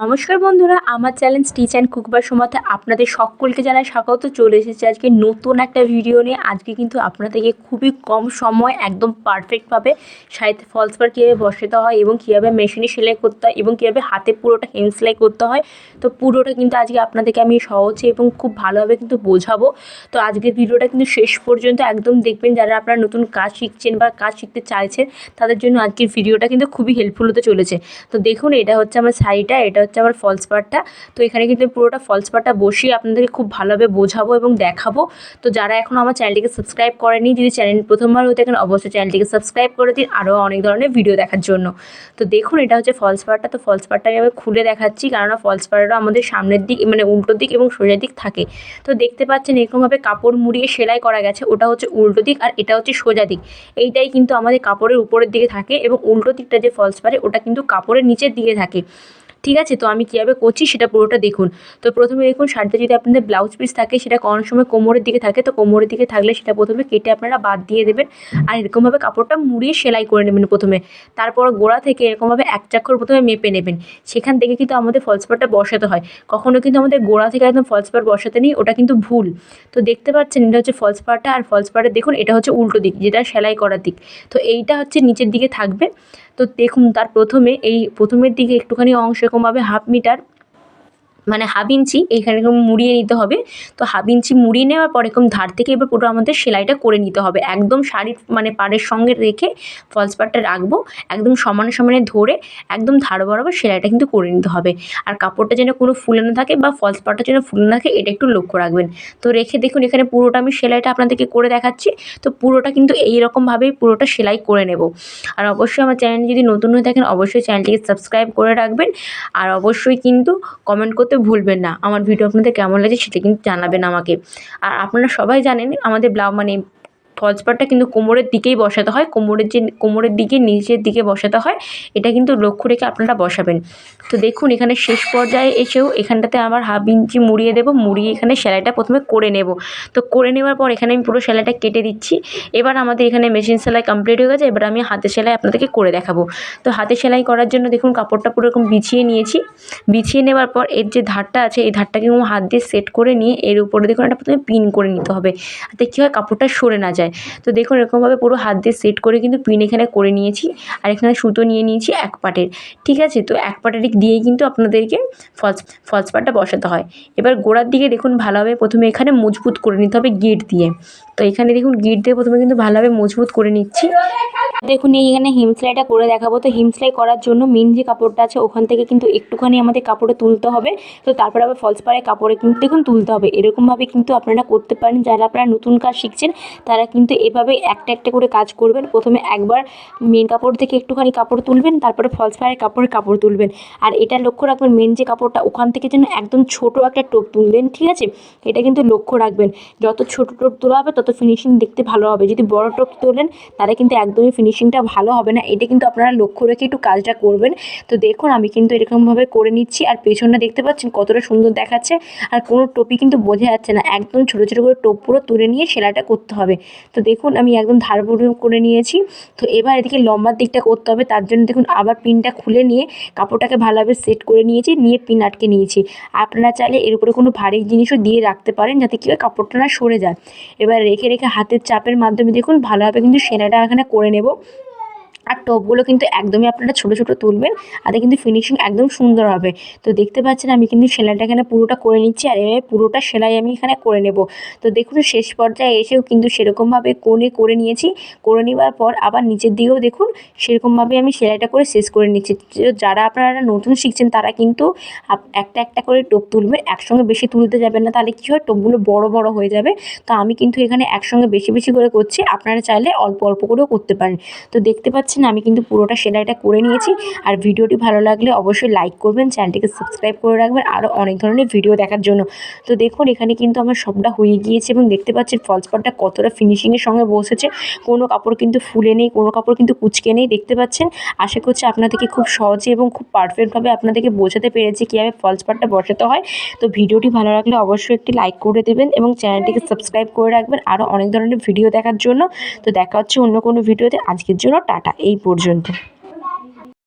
নমস্কার বন্ধুরা, আমার চ্যালেঞ্জ টিচ অ্যান্ড কুকবার সময়তে আপনাদের সকলকে জানাই স্বাগত। চলে এসেছে আজকে নতুন একটা ভিডিও নিয়ে। আজকে কিন্তু আপনাদেরকে খুবই কম সময়, একদম পারফেক্টভাবে শাড়িতে ফলস পার কীভাবে বসাতে হয় এবং কীভাবে মেশিনে সেলাই করতে হয় এবং কীভাবে হাতে পুরোটা হেম সেলাই করতে হয়, তো পুরোটা কিন্তু আজকে আপনাদেরকে আমি সহজে এবং খুব ভালোভাবে কিন্তু বোঝাবো। তো আজকের ভিডিওটা কিন্তু শেষ পর্যন্ত একদম দেখবেন, যারা আপনারা নতুন কাজ শিখছেন বা কাজ শিখতে চাইছেন, তাদের জন্য আজকের ভিডিওটা কিন্তু খুবই হেল্পফুল হতে চলেছে। তো দেখুন, এটা হচ্ছে আমার শাড়িটা, এটা হচ্ছে আমার ফলস পার্টটা তো এখানে কিন্তু পুরোটা ফলস পার্টটা বসিয়ে আপনাদেরকে খুব ভালোভাবে বোঝাবো এবং দেখাবো। তো যারা এখনও আমার চ্যানেলটিকে সাবস্ক্রাইব করেনি, যদি চ্যানেল প্রথমবার হয়ে থাকেন, অবশ্যই চ্যানেলটিকে সাবস্ক্রাইব করে দিন আরও অনেক ধরনের ভিডিও দেখার জন্য। তো দেখুন, এটা হচ্ছে ফলস পার্টটা তো ফলস পার্টটা আমি খুলে দেখাচ্ছি, কেননা ফলস পার্টটা আমাদের সামনের দিক মানে উল্টো দিক এবং সোজা দিক থাকে। তো দেখতে পাচ্ছেন এরকমভাবে কাপড় মুড়িয়ে সেলাই করা গেছে, ওটা হচ্ছে উল্টো দিক আর এটা হচ্ছে সোজা দিক। এইটাই কিন্তু আমাদের কাপড়ের উপরের দিকে থাকে এবং উল্টো দিকটা যে ফলস পারে ওটা কিন্তু কাপড়ের নিচের দিকে থাকে। ঠিক আছে? তো আমি কীভাবে করছি সেটা পুরোটা দেখুন। তো প্রথমে দেখুন, শাড়িতে যদি আপনাদের ব্লাউজ পিস থাকে, সেটা কোন সময় কোমরের দিকে থাকে, তো কোমরের দিকে থাকলে সেটা প্রথমে কেটে আপনারা বাদ দিয়ে দেবেন আর এরকমভাবে কাপড়টা মুড়িয়ে সেলাই করে নেবেন প্রথমে। তারপর গোড়া থেকে এরকমভাবে এক চাক্ষর প্রথমে মেপে নেবেন। সেখান থেকে কিন্তু আমাদের ফলস পাটটা বসাতে হয়। কখনও কিন্তু আমাদের গোড়া থেকে একদম ফলস পাট বসাতে নেই, ওটা কিন্তু ভুল। তো দেখতে পাচ্ছেন, এটা হচ্ছে ফলস পাটটা আর ফলস পাটের দেখুন, এটা হচ্ছে উল্টো দিক, যেটা সেলাই করার দিক। তো এইটা হচ্ছে নিচের দিকে থাকবে। তো দেখুন তার প্রথমে এই প্রথমের দিকে একটুখানি অংশ এরকমভাবে হাফ মিটার মানে হাফ ইঞ্চি এইখানে এরকম মুড়িয়ে নিতে হবে। তো হাফ ইঞ্চি মুড়িয়ে নেওয়ার পর এরকম ধার থেকে এবার পুরো আমাদের সেলাইটা করে নিতে হবে। একদম শাড়ির মানে পাড়ের সঙ্গে রেখে ফলস পাড়টা রাখব, একদম সমানে সমানে ধরে একদম ধার বরাবর সেলাইটা কিন্তু করে নিতে হবে। আর কাপড়টা যেন কোনো ফুলে না থাকে বা ফলস পাড়টা যেন ফুলে না থাকে, এটা একটু লক্ষ্য রাখবেন। তো রেখে দেখুন এখানে পুরোটা আমি সেলাইটা আপনাদেরকে করে দেখাচ্ছি। তো পুরোটা কিন্তু এইরকমভাবেই পুরোটা সেলাই করে নেব। আর অবশ্যই আমার চ্যানেল যদি নতুন হয়ে থাকেন, অবশ্যই চ্যানেলটিকে সাবস্ক্রাইব করে রাখবেন। আর অবশ্যই কিন্তু কমেন্ট করতে ভুলবেন না। আমার ভিডিও আপনাদের কেমন লাগছে সেটা কিন্তু জানাবেন আমাকে। আর আপনারা সবাই জানেন আমাদের ব্লাউ মানে ফলস পাড়টা কিন্তু কোমরের দিকেই বসাতে হয়। কোমরের যে, কোমরের দিকে, নিচের দিকে বসাতে হয়। এটা কিন্তু লক্ষ্য রেখে আপনারা বসাবেন। তো দেখুন, এখানে শেষ পর্যায়ে এসেও এখানটাতে আমার হাফ ইঞ্চি মুড়িয়ে দেবো। মুড়িয়ে এখানে সেলাইটা প্রথমে করে নেব। তো করে নেওয়ার পর এখানে আমি পুরো সেলাইটা কেটে দিচ্ছি। এবার আমাদের এখানে মেশিন সেলাই কমপ্লিট হয়ে গেছে। এবার আমি হাতে সেলাই আপনাদেরকে করে দেখাবো। তো হাতে সেলাই করার জন্য দেখুন, কাপড়টা পুরো এরকম বিছিয়ে নিয়েছি। বিছিয়ে নেওয়ার পর এর যে ধারটা আছে, এই ধারটাকে হাত দিয়ে সেট করে নিয়ে এর উপরে দেখুন, একটা প্রথমে পিন করে নিতে হবে। যাতে কী হয়, কাপড়টা সরে না যায়। তো দেখুন, এরকমভাবে পুরো হাত দিয়ে সেট করে কিন্তু পিন এখানে করে নিয়েছি। আর এখানে সুতো নিয়ে নিয়েছি এক পাটের। ঠিক আছে? তো এক পাটের দিয়েই কিন্তু আপনাদেরকে ফলস ফলস পাটটা বসাতে হয়। এবার গোড়ার দিকে দেখুন, ভালোভাবে প্রথমে এখানে মজবুত করে নিতে হবে গিট দিয়ে। তো এখানে দেখুন গিট দিয়ে প্রথমে কিন্তু ভালোভাবে মজবুত করে নিচ্ছি। দেখুন, এই এখানে হিম সেলাইটা করে দেখাবো। তো হিম সেলাই করার জন্য মেন যে কাপড়টা আছে, ওখান থেকে কিন্তু একটুখানি আমাদের কাপড়ে তুলতে হবে। তো তারপরে আবার ফলস পাড়ে কাপড়ে কিন্তু দেখুন, তুলতে হবে। এরকমভাবে কিন্তু আপনারা করতে পারেন। যারা আপনারা নতুন কাজ শিখছেন, তারা কিন্তু এভাবে একটা একটা করে কাজ করবেন। প্রথমে একবার মেন কাপড় থেকে একটুখানি কাপড় তুলবেন, তারপরে ফলস পাড়ের কাপড়ে কাপড় তুলবেন। আর এটা লক্ষ্য রাখবেন মেন যে কাপড়টা ওখান থেকে যেন একদম ছোট একটা টোপ তুলবেন ঠিক আছে? এটা কিন্তু লক্ষ্য রাখবেন। যত ছোট টোপ তোলা হবে, তত ফিনিশিং দেখতে ভালো হবে। যদি বড় টোপ তোলেন, তাহলে কিন্তু একদমই ফিনিশিংটা ভালো হবে না। এটা কিন্তু আপনারা লক্ষ্য রেখে একটু কাজটা করবেন। তো দেখুন, আমি কিন্তু এরকমভাবে করে নিচ্ছি। আর পেছনটা দেখতে পাচ্ছেন, কতটা সুন্দর দেখাচ্ছে। আর কোনো টোপি কিন্তু বোঝা যাচ্ছে না। একদম ছোটো ছোটো করে টোপ পুরো তুলে নিয়ে সেলাইটা করতে হবে। তো দেখুন, আমি একদম ধার করে নিয়েছি। তো এবার এদিকে লম্বার দিকটা করতে হবে, তার জন্য দেখুন আবার পিনটা খুলে নিয়ে কাপড়টাকে ভালোভাবে সেট করে নিয়েছি, নিয়ে পিন আটকে নিয়েছি। আপনারা চাইলে এর উপরে কোনো ভারী জিনিসও দিয়ে রাখতে পারেন, যাতে কী হয় কাপড়টা না সরে যায়। এবার রেখে রেখে হাতের চাপের মাধ্যমে দেখুন ভালোভাবে কিন্তু সেনাটা এখানে করে নেব। আর টপগুলো কিন্তু একদমই আপনারা ছোটো ছোটো তুলবেন, তাতে কিন্তু ফিনিশিং একদম সুন্দর হবে। তো দেখতে পাচ্ছেন আমি কিন্তু সেলাইটা এখানে পুরোটা করে নিচ্ছি আর এভাবে পুরোটা সেলাই আমি এখানে করে নেব। তো দেখুন শেষ পর্যায়ে এসেও কিন্তু সেরকমভাবে কোণে করে নিয়েছি, করে নেওয়ার পর আবার নিচের দিকেও দেখুন সেরকমভাবে আমি সেলাইটা করে শেষ করে নিচ্ছি। যারা আপনারা নতুন শিখছেন তারা কিন্তু একটা একটা করে টোপ তুলবেন একসঙ্গে বেশি তুলতে যাবেন না, তাহলে কী হয় টোপগুলো বড় বড় হয়ে যাবে। তো আমি কিন্তু এখানে একসঙ্গে বেশি বেশি করে করছি, আপনারা চাইলে অল্প অল্প করেও করতে পারেন। তো দেখতে পাচ্ছেন পাচ্ছেন আমি কিন্তু পুরোটা সেলাইটা করে নিয়েছি। আর ভিডিওটি ভালো লাগলে অবশ্যই লাইক করবেন, চ্যানেলটিকে সাবস্ক্রাইব করে রাখবেন আরও অনেক ধরনের ভিডিও দেখার জন্য। তো দেখুন, এখানে কিন্তু আমার সবটা হয়ে গিয়েছে এবং দেখতে পাচ্ছেন ফলস পাটটা কতটা ফিনিশিংয়ের সঙ্গে বসেছে। কোনো কাপড় কিন্তু ফুলে নেই, কোনো কাপড় কিন্তু কুচকে নেই, দেখতে পাচ্ছেন? আশা করছি আপনাদেরকে খুব সহজে এবং খুব পারফেক্টভাবে আপনাদেরকে বোঝাতে পেরেছি কীভাবে ফলস পাটটা বসাতে হয়। তো ভিডিওটি ভালো লাগলে অবশ্যই একটি লাইক করে দেবেন এবং চ্যানেলটিকে সাবস্ক্রাইব করে রাখবেন আরও অনেক ধরনের ভিডিও দেখার জন্য। তো দেখা হচ্ছে অন্য কোনো ভিডিওতে আজকের জন্য টাটা। এই পর্যন্ত।